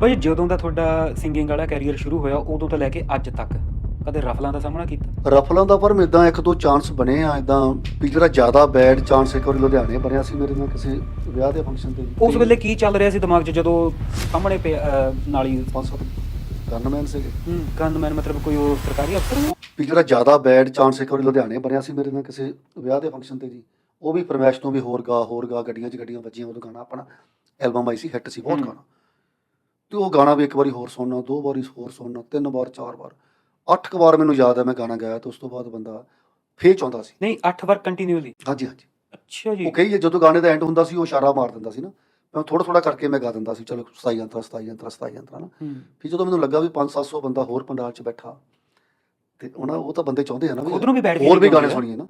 ਭਾਈ ਜਦੋਂ ਦਾ ਤੁਹਾਡਾ ਸਿੰਗਿੰਗ ਵਾਲਾ ਕੈਰੀਅਰ ਸ਼ੁਰੂ ਹੋਇਆ ਉਦੋਂ ਤੋਂ ਲੈ ਕੇ ਅੱਜ ਤੱਕ ਕਦੇ ਰਫਲਾਂ ਦਾ ਸਾਹਮਣਾ ਕੀਤਾ? ਰਫਲਾਂ ਦਾ ਪਰ ਇਦਾਂ ਇੱਕ ਦੋ ਚਾਂਸ ਬਣੇ ਆ ਇਦਾਂ ਵੀ ਜਿਹੜਾ ਜ਼ਿਆਦਾ ਬੈਡ ਚਾਂਸ ਇੱਕ ਵਾਰੀ ਲੁਧਿਆਣੇ ਬਣਿਆ ਸੀ ਮੇਰੇ ਨਾਲ ਕਿਸੇ ਵਿਆਹ ਦੇ ਫੰਕਸ਼ਨ ਤੇ। ਉਸ ਵੇਲੇ ਕੀ ਚੱਲ ਰਿਹਾ ਸੀ ਦਿਮਾਗ 'ਚ ਜਦੋਂ ਸਾਹਮਣੇ ਨਾਲ ਹੀ ਪੰਜ ਸੱਤ ਗਨਮੈਨ ਸੀਗੇ। ਹੂੰ ਗਨਮੈਨ ਮਤਲਬ ਕੋਈ ਉਹ ਸਰਕਾਰੀ ਅਫਸਰ? ਵੀ ਜਿਹੜਾ ਜ਼ਿਆਦਾ ਬੈਡ ਚਾਂਸ ਇੱਕ ਵਾਰੀ ਲੁਧਿਆਣੇ ਬਣਿਆ ਸੀ ਮੇਰੇ ਨਾਲ ਕਿਸੇ ਵਿਆਹ ਦੇ ਫੰਕਸ਼ਨ ਤੇ ਜੀ ਉਹ ਵੀ ਪਰਮੇਸ਼ ਤੋਂ ਵੀ ਹੋਰ ਗਾ ਹੋਰ ਗਾ ਗੱਡੀਆਂ 'ਚ ਗੱਡੀਆਂ ਵੱਜੀਆਂ ਉਦੋਂ ਗਾਣਾ ਆਪਣਾ ਐਲਬਮ ਆਈ ਸੀ ਹਿੱਟ ਸੀ ਬਹੁਤ। ਗਾਣਾ। ਤੇ ਉਹ ਗਾਣਾ ਵੀ ਇੱਕ ਵਾਰੀ ਹੋਰ ਸੁਣਨਾ ਦੋ ਵਾਰੀ ਹੋਰ ਸੁਣਨਾ ਤਿੰਨ ਵਾਰ ਚਾਰ ਵਾਰ। ਅੱਠ ਕੁ ਵਾਰ ਮੈਨੂੰ ਯਾਦ ਹੈ ਮੈਂ ਗਾਣਾ ਗਾਇਆ ਤੇ ਉਸ ਤੋਂ ਬਾਅਦ ਬੰਦਾ ਫੇਰ ਚਾਹੁੰਦਾ ਸੀ। ਨਹੀਂ 8 ਵਾਰ ਕੰਟੀਨਿਊਲੀ ਹਾਂਜੀ ਹਾਂਜੀ। ਅੱਛਾ ਜੀ। ਉਹ ਕਹੀ ਜਦੋਂ ਗਾਣੇ ਦਾ ਐਂਡ ਹੁੰਦਾ ਸੀ ਉਹ ਇਸ਼ਾਰਾ ਮਾਰ ਦਿੰਦਾ ਸੀ ਨਾ। ਮੈਂ ਥੋੜਾ ਥੋੜਾ ਕਰਕੇ ਮੈਂ ਗਾ ਦਿੰਦਾ ਸੀ ਚਲੋ 27 ਅੰਤਰਾ 27 ਅੰਤਰਾ 27 ਅੰਤਰਾ ਨਾ। ਫਿਰ ਜਦੋਂ ਮੈਨੂੰ ਲੱਗਾ ਵੀ 5-700 ਬੰਦਾ ਹੋਰ ਪੰਡਾਲ 'ਚ ਬੈਠਾ ਤੇ ਉਹਨਾਂ ਉਹ ਤਾਂ ਬੰਦੇ ਚਾਹੁੰਦੇ ਆ ਨਾ ਖੁਦ ਨੂੰ ਵੀ ਬੈਠ ਕੇ ਹੋਰ ਵੀ ਗਾਣੇ। ਸੁਣੀਏ ਨਾ।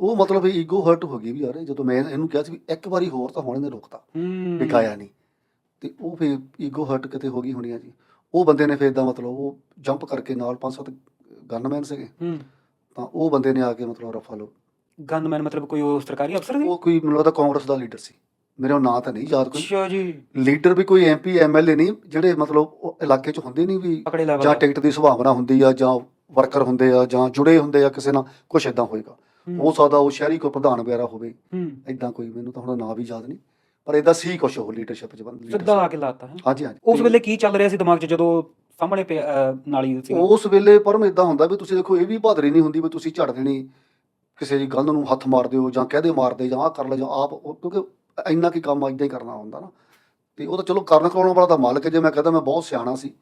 ਉਹ ਮਤਲਬ ਈਗੋ ਹਰਟ ਹੋ ਗਈ ਵੀ ਯਾਰ ਜਦੋਂ ਮੈਂ ਇਹਨੂੰ ਕਿਹਾ ਸੀ ਵੀ ਇੱਕ ਵਾਰੀ ਹੋਰ ਤਾਂ ਹੁਣ ਇਹਨੇ ਰੋਕਤਾ। ਵੀ ਗਾਇਆ ਨਹੀਂ ਤੇ ਉਹ ਫਿਰ ਈਗੋ ਹਰਟ ਕਿਤੇ ਹੋ ਗਈ ਹੋਣੀ ਆ ਜੀ। ਉਹ ਬੰਦੇ ਨੇ ਫਿਰ ਦਾ ਮਤਲਬ ਉਹ ਜੰਪ ਕਰਕੇ ਨਾਲ ਪੰਜ ਸੱਤ ਗਨਮੈਨ ਸੀਗੇ। ਹੂੰ। ਤਾਂ ਉਹ ਬੰਦੇ ਨੇ ਆ ਕੇ ਮਤਲਬ ਰਫਾ ਲੋ ਗਨਮੈਨ ਮਤਲਬ ਕੋਈ ਉਹ ਸਰਕਾਰੀ ਅਫਸਰ ਸੀ? ਉਹ ਕੋਈ ਮੈਨੂੰ ਲੱਗਦਾ ਕਾਂਗਰਸ ਦਾ ਲੀਡਰ ਸੀ। ਮੇਰੇ ਉਹ ਨਾਂ ਤਾਂ ਨਹੀਂ ਯਾਦ ਕੋਈ। ਅੱਛਾ ਜੀ। ਲੀਡਰ ਵੀ ਕੋਈ ਐਮਪੀ ਐਮਐਲਏ ਨਹੀਂ ਜਿਹੜੇ ਮਤਲਬ ਉਹ ਇਲਾਕੇ 'ਚ ਹੁੰਦੇ ਨਹੀਂ ਵੀ ਪਕੜੇ ਜਾਂ ਟਿਕਟ ਦੀ ਸੰਭਾਵਨਾ ਹੁੰਦੀ ਆ ਜਾਂ ਵਰਕਰ ਹੁੰਦੇ ਆ ਜਾਂ ਜੁੜੇ ਹੁੰਦੇ ਆ ਕਿਸੇ ਨਾਲ ਕੁਝ ਇਦਾਂ ਹੋਏਗਾ। ਹੋ। ਸਕਦਾ ਉਹ ਸ਼ਹਿਰੀ ਕੋਈ ਪ੍ਰਧਾਨ ਵਗੈਰਾ ਹੋਵੇ। ਇਦਾਂ ਕੋਈ ਮੈਨੂੰ ਤਾਂ ਹੁਣ ਨਾਂ ਵੀ ਯਾਦ ਨਹੀਂ। ਪਰ ਇਦਾਂ ਸੀ ਕੁਛ ਉਹ ਲੀਡਰਸ਼ਿਪ 'ਚ ਬੰਦ ਸਿੱਧਾ ਆ ਕੇ ਲਾਤਾ ਹੈ? ਹਾਂਜੀ ਹਾਂਜੀ। ਉਸ ਵੇਲੇ ਕੀ ਚੱਲ ਰਿਹਾ ਸੀ ਦਿਮਾਗ 'ਚ ਜਦੋਂ ਸਾਹਮਣੇ ਨਾਲ ਸੀ? ਉਸ ਵੇਲੇ ਪਰਮ ਇਦਾਂ ਹੁੰਦਾ ਵੀ ਤੁਸੀਂ ਦੇਖੋ ਇਹ ਵੀ ਬਹਾਦਰੀ ਨਹੀਂ ਹੁੰਦੀ ਵੀ ਤੁਸੀਂ ਝੜ ਦੇਣੀ ਕਿਸੇ ਦੀ ਗੱਲ ਨੂੰ ਹੱਥ ਮਾਰ ਦਿਓ ਜਾਂ ਕਹਦੇ ਮਾਰਦੇ ਜਾਂ ਆਹ ਕਰ ਲੈ ਜਾਂ ਆਪ ਕਿਉਂਕਿ ਇੰਨਾ ਕੀ ਕੰਮ ਇਦਾਂ ਹੀ ਕਰਨਾ ਹੁੰਦਾ ਨਾ। ਤੇ ਉਹ ਤਾਂ ਚਲੋ ਕਰਨ ਕਰਾਉਣ ਵਾਲਾ ਤਾਂ ਮਾਲਕ ਜੇ ਮੈਂ ਕਹਦਾ ਮੈਂ ਬਹੁਤ ਸਿਆਣਾ ਸੀ।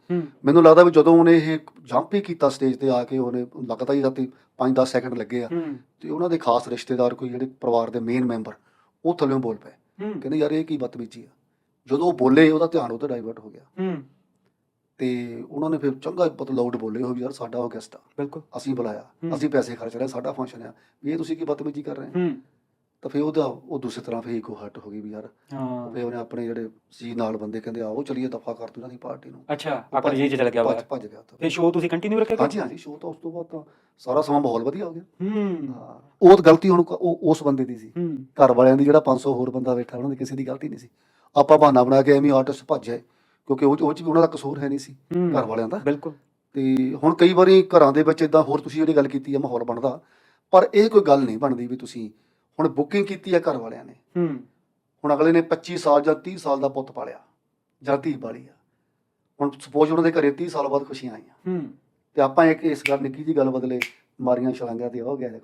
ਮੈਨੂੰ ਲੱਗਦਾ ਵੀ ਜਦੋਂ ਉਹਨੇ ਇਹ ਜੰਪ ਹੀ ਕੀਤਾ ਸਟੇਜ ਤੇ ਆ ਕੇ ਉਹਨੇ ਲੱਗਦਾ ਹੀ ਰਾਤੀ 5-10 ਸੈਕਿੰਡ ਲੱਗੇ ਆ ਤੇ ਉਹਨਾਂ ਦੇ ਖਾਸ ਰਿਸ਼ਤੇਦਾਰ ਕੋਈ ਜਿਹੜੇ ਪਰਿਵਾਰ ਦੇ ਮੇਨ ਮੈਂਬਰ ਉਹ ਥੱਲੇੋਂ ਬੋਲ ਪਏ। ਹੂੰ। ਕਹਿੰਦੇ ਯਾਰ ਇਹ ਕੀ ਬਦਤਮੀਜੀ ਆ। ਜਦੋਂ ਉਹ ਬੋਲੇ ਉਹਦਾ ਧਿਆਨ ਉਹ ਤੇ ਡਾਈਵਰਟ ਹੋ ਗਿਆ। ਹੂੰ। ਤੇ ਉਹਨਾਂ ਨੇ ਫਿਰ ਚੰਗਾ ਪਤ ਲਾਊਡ ਬੋਲੇ ਹੋ ਵੀ ਯਾਰ ਸਾਡਾ ਉਹ ਗੈਸਟ ਆ। ਬਿਲਕੁਲ। ਅਸੀਂ ਬੁਲਾਇਆ। ਅਸੀਂ ਪੈਸੇ ਖਰਚ ਰਹੇ ਸਾਡਾ ਫੰਕਸ਼ਨ ਆ। ਵੀ ਇਹ ਤੁਸੀਂ ਕੀ ਬਦਤਮੀਜੀ ਕਰ ਰਹੇ ਹੂੰ। ਤਾਂ ਫਿਰ ਉਹਦਾ ਉਹ ਦੂਸਰੀ ਤਰ੍ਹਾਂ ਫਿਰ ਈਗੋ ਹਰਟ ਹੋ ਗਈ ਵੀ ਯਾਰ। ਹਾਂ। ਫਿਰ ਉਹਨੇ ਆਪਣੇ ਜਿਹੜੇ ਸੀ ਨਾਲ ਬੰਦੇ ਕਹਿੰਦੇ ਆਓ ਚਲੀਏ ਦਫਾ ਕਰ ਤੂੰ ਇਹਨਾਂ ਦੀ ਪਾਰਟੀ ਨੂੰ। ਅੱਛਾ ਆਪਣੇ ਜੀ ਚਲ ਗਿਆ ਭੱਜ ਭੱਜ ਗਿਆ ਤਾਂ ਫਿਰ ਸ਼ੋਅ ਤੁਸੀਂ ਕੰਟੀਨਿਊ ਰੱਖਿਆ ਹਾਂਜੀ ਹਾਂਜੀ ਸ਼ੋਅ ਤਾਂ ਉਸ ਤੋਂ ਬਾਅਦ ਤਾਂ ਸਾਰਾ ਸਮਾਂ ਮਾਹੌਲ ਵਧੀਆ ਹੋ ਗਿਆ। ਹੂੰ। ਹਾਂ। ਉਹ ਗਲਤੀ ਹੁਣ ਕ- ਉਹ ਉਸ ਬੰਦੇ ਦੀ ਸੀ। ਹੂੰ। ਘਰ ਵਾਲਿਆਂ ਦੀ ਜਿਹੜਾ 500 ਹੋਰ ਬੰਦਾ ਬੈਠਾ ਉਹਨਾਂ ਦੀ ਕਿਸੇ ਦੀ ਗਲਤੀ ਨਹੀਂ ਸੀ। ਆਪਾਂ ਬਹਾਨਾ ਬਣਾ ਕੇ ਐਵੇਂ ਆਰਟਿਸਟ ਭੱਜੇ ਕਿਉਂਕਿ ਉਹ 'ਚ- ਉਹ ਚ ਵੀ ਉਹਨਾਂ ਦਾ ਕਸੂਰ ਹੈ ਨਹੀਂ ਸੀ ਹੂੰ। ਘਰ ਵਾਲਿਆਂ ਦਾ। ਬਿਲਕੁਲ। ਤੇ ਹੁਣ ਕਈ ਵਾਰੀ ਘਰਾਂ ਦੇ ਵਿੱਚ ਇਦਾਂ ਹੋਰ ਤੁਸੀਂ ਜਿਹੜੀ ਗੱਲ ਕੀਤੀ ਹੈ ਮਾਹੌਲ ਬਣਦਾ। ਪਰ ਇਹ ਕੋਈ ਗੱਲ ਨਹੀਂ ਬਣਦੀ ਵੀ ਤੁਸੀਂ ਹੁਣ ਬੁਕਿੰਗ ਕੀਤੀ ਹੈ ਘਰ ਵਾਲਿਆਂ ਨੇ। ਹੂੰ। ਹੁਣ ਅਗਲੇ ਨੇ 25 ਸਾਲ ਜਾਂ 30 ਸਾਲ ਦਾ ਪੁੱਤ ਪਾਲਿਆ ਜਾਂ ਧੀ ਪਾਲੀ ਆ। ਹੁਣ ਸਪੋਜ਼ ਉਹਨਾਂ ਦੇ ਘਰੇ 30 ਸਾਲ ਬਾਅਦ ਖੁਸ਼ੀਆਂ ਆਈਆਂ। ਹੂੰ। ਤੇ ਆਪਾਂ ਇੱਕ ਇਸ ਗੱਲ ਨਿੱਕੀ ਜੀ ਗੱਲ ਬਦਲੇ ਮਾਰੀਆਂ ਛਲਾਂਗਾਂ ਤੇ ਹੋ ਗਿਆ